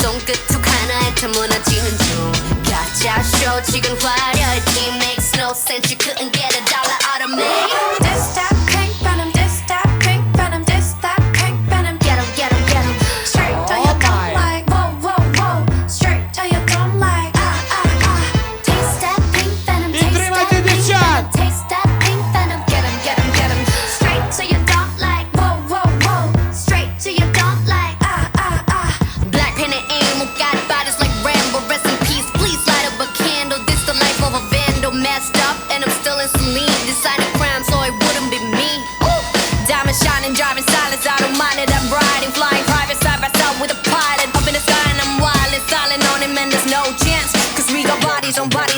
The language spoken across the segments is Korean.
손끝 툭 하나에 다 무너지는 중. 가짜 쇼 지금 화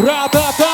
Ра-та-та!